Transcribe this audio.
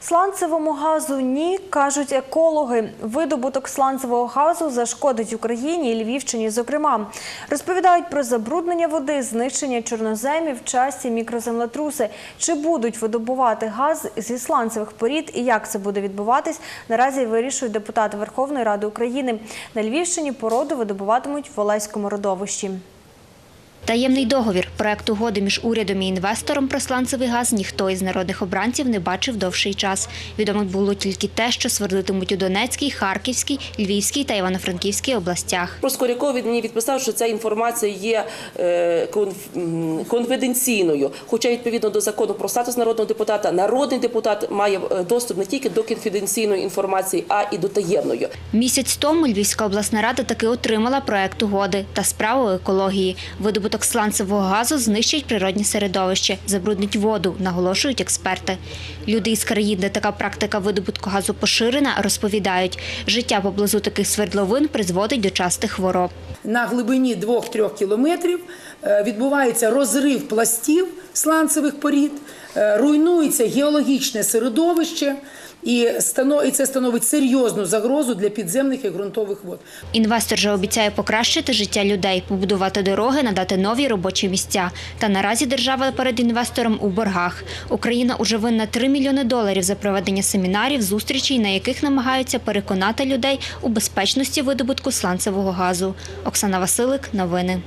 Сланцевому газу ні, кажуть екологи. Видобуток сланцевого газу зашкодить Україні і Львівщині, зокрема. Розповідають про забруднення води, знищення чорноземів, часті мікроземлетруси. Чи будуть видобувати газ зі сланцевих порід і як це буде відбуватись, наразі вирішують депутати Верховної Ради України. На Львівщині породу видобуватимуть в Олеському родовищі. Таємний договір проект угоди між урядом і інвестором про сланцевий газ ніхто із народних обранців не бачив довший час. Відомо було тільки те, що свердлитимуть у Донецькій, Харківській, Львівській та Івано-Франківській областях. Проскоряков він мені відписав, що ця інформація є е, конфіденційною. Хоча відповідно до закону про статус народного депутата, народний депутат має е, доступ не тільки до конфіденційної інформації, а і до таємної. Місяць тому Львівська обласна рада таки отримала проект угоди та справу екології. Видобуток сланцевого газу знищить природне середовище, забруднить воду, наголошують експерти. Люди із країн, де така практика видобутку газу поширена, розповідають, життя поблизу таких свердловин призводить до частих хвороб. на глибині 2-3 кілометрів е, відбувається розрив пластів сланцевих порід, руйнується геологічне середовище, і і це становить серйозну загрозу для підземних і ґрунтових вод. Інвестор же обіцяє покращити життя людей, побудувати дороги, надати нові робочі місця. Та наразі держава перед інвестором у боргах. Україна уже винна 3 мільйони доларів за проведення семінарів, зустрічей, на яких намагаються переконати людей у безпечності видобутку сланцевого газу. Оксана Василик, новини.